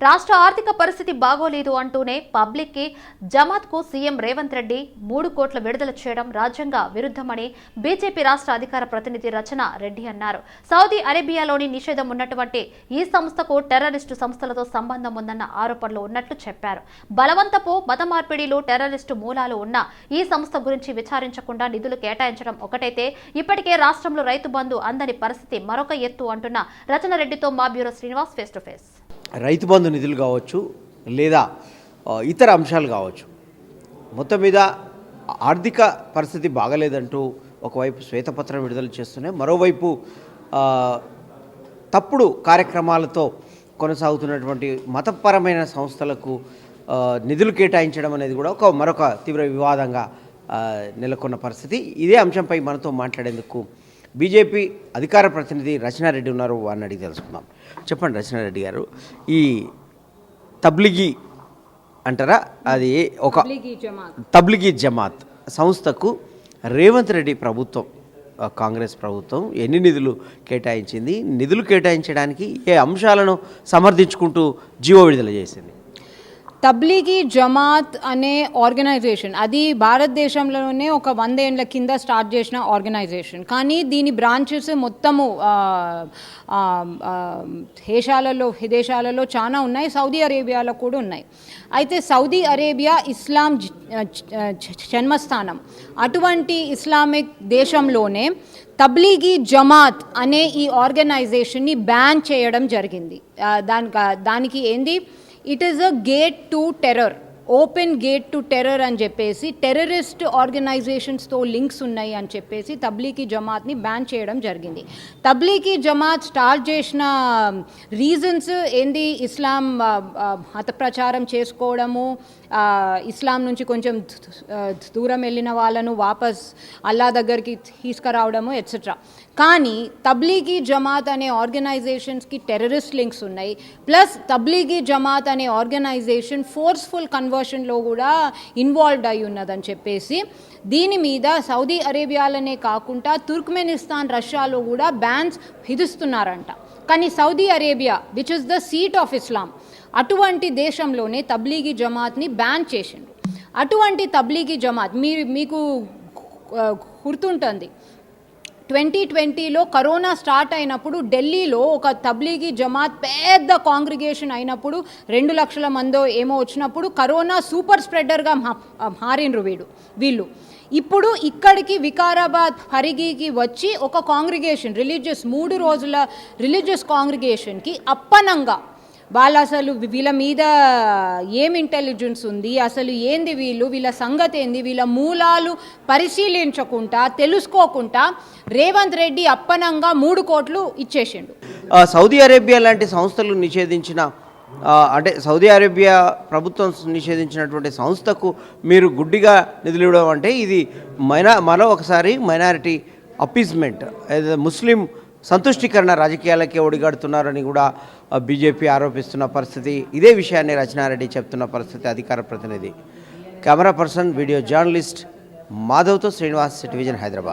రాష్ట్ర ఆర్థిక పరిస్థితి బాగోలేదు అంటూనే పబ్లిక్కి జమాత్కు జమాత్కు సీఎం రేవంత్ రెడ్డి మూడు కోట్ల విడుదల చేయడం రాజ్యాంగ విరుద్ధమని బీజేపీ రాష్ట్ర అధికార ప్రతినిధి రచన రెడ్డి అన్నారు. సౌదీ అరేబియాలోని నిషేధం ఉన్నటువంటి ఈ సంస్థకు టెర్రరిస్టు సంస్థలతో సంబంధం ఉందన్న ఆరోపణలు ఉన్నట్లు చెప్పారు. బలవంతపు మత మార్పిడిలో టెర్రరిస్టు మూలాలు ఉన్న ఈ సంస్థ గురించి విచారించకుండా నిధులు కేటాయించడం ఒకటైతే ఇప్పటికే రాష్ట్రంలో రైతు బంధు అందని పరిస్థితి మరొక ఎత్తు అంటున్న రచన రెడ్డితో మా bureau Srinivas face to face. Rythu Bandhu నిధులు కావచ్చు లేదా ఇతర అంశాలు కావచ్చు. మొత్తం మీద ఆర్థిక పరిస్థితి బాగలేదంటూ ఒకవైపు శ్వేతపత్రం విడుదల చేస్తున్నాయి. మరోవైపు తప్పుడు కార్యక్రమాలతో కొనసాగుతున్నటువంటి మతపరమైన సంస్థలకు నిధులు కేటాయించడం అనేది కూడా ఒక మరొక తీవ్ర వివాదంగా నెలకొన్న పరిస్థితి. ఇదే అంశంపై మనతో మాట్లాడేందుకు బీజేపీ అధికార ప్రతినిధి రచనారెడ్డి ఉన్నారు వారిని అడిగి తెలుసుకుందాం. చెప్పండి రచనారెడ్డి గారు. ఈ తబ్లిగి అంటారా? అది ఒక తబ్లిగి జమాత్. సంస్థకు రేవంత్ రెడ్డి ప్రభుత్వం కాంగ్రెస్ ప్రభుత్వం ఎన్ని నిధులు కేటాయించింది? నిధులు కేటాయించడానికి ఏ అంశాలను సమర్థించుకుంటూ జీవో విడుదల చేసింది? తబ్లీగీ జమాత్ అనే ఆర్గనైజేషన్ అది భారతదేశంలోనే ఒక వంద ఏండ్ల కింద స్టార్ట్ చేసిన ఆర్గనైజేషన్. కానీ దీని బ్రాంచెస్ మొత్తము దేశాలలో విదేశాలలో చాలా ఉన్నాయి సౌదీ అరేబియాలో కూడా ఉన్నాయి. అయితే సౌదీ అరేబియా ఇస్లాం జన్మస్థానం. అటువంటి ఇస్లామిక్ దేశంలోనే తబ్లీగీ జమాత్ అనే ఈ ఆర్గనైజేషన్ని బ్యాన్ చేయడం జరిగింది. దానికి దానికి ఏంది? It is a gate to terror open gate to terror అని చెప్పేసి టెర్రరిస్ట్ ఆర్గనైజేషన్స్తో లింక్స్ ఉన్నాయి అని చెప్పేసి తబ్లీకీ జమాత్ని బ్యాన్ చేయడం జరిగింది. Tablighi Jamaat start um um, రీజన్స్ ఏంది? ఇస్లాం ఆ, మత ప్రచారం చేసుకోవడము ఇస్లాం నుంచి కొంచెం దూరం వెళ్ళిన వాళ్ళను వాపస్ అల్లా దగ్గరికి తీసుకురావడము ఎట్సెట్రా కానీ తబ్లీగీ జమాత్ అనే ఆర్గనైజేషన్స్కి టెర్రరిస్ట్ లింక్స్ ఉన్నాయి. ప్లస్ తబ్లీగీ జమాత్ అనే ఆర్గనైజేషన్ ఫోర్స్ఫుల్ కన్వర్షన్లో కూడా ఇన్వాల్వ్డ్ అయి ఉన్నదని చెప్పేసి దీని మీద సౌదీ అరేబియాలోనే కాకుండా తుర్క్మెనిస్తాన్ రష్యాలో కూడా బ్యాన్స్ విధిస్తున్నారంట కానీ Saudi Arabia which is the seat of Islam అటువంటి దేశంలోనే తబ్లీగీ జమాత్ని బ్యాన్ చేసిండ్రు అటువంటి తబ్లీగీ జమాత్ మీరు మీకు గుర్తుంటుంది. ట్వంటీ ట్వంటీలో కరోనా స్టార్ట్ అయినప్పుడు ఢిల్లీలో ఒక తబ్లీగీ జమాత్ పెద్ద కాంగ్రిగేషన్ అయినప్పుడు రెండు లక్షల మందో ఏమో వచ్చినప్పుడు కరోనా సూపర్ స్ప్రెడర్గా మారిండ్రు వీడు వీళ్ళు. ఇప్పుడు ఇక్కడికి వికారాబాద్ హరిగికి వచ్చి ఒక కాంగ్రిగేషన్ రిలీజియస్ మూడు రోజుల రిలీజియస్ కాంగ్రిగేషన్కి అప్పనంగా వాళ్ళు అసలు వీళ్ళ మీద ఏం ఇంటెలిజెన్స్ ఉంది? అసలు ఏంది వీళ్ళు? వీళ్ళ సంగతి ఏంది? వీళ్ళ మూలాలు పరిశీలించకుండా తెలుసుకోకుండా రేవంత్ రెడ్డి అప్పనంగా మూడు కోట్లు ఇచ్చేసిండు. సౌదీ అరేబియా లాంటి సంస్థలు నిషేధించిన అంటే సౌదీ అరేబియా ప్రభుత్వం నిషేధించినటువంటి సంస్థకు మీరు గుడ్డిగా నిధులు ఇవ్వడం అంటే ఇది మైనా మరో ఒకసారి మైనారిటీ అపీజ్మెంట్ ముస్లిం సంతుష్టీకరణ రాజకీయాలకే ఒడిగడుతున్నారని కూడా బీజేపీ ఆరోపిస్తున్న పరిస్థితి. ఇదే విషయాన్ని రచనారెడ్డి చెప్తున్న పరిస్థితి అధికార ప్రతినిధి. కెమెరా పర్సన్ వీడియో జర్నలిస్ట్ మాధవ్తో శ్రీనివాస్ టెలివిజన్ హైదరాబాద్.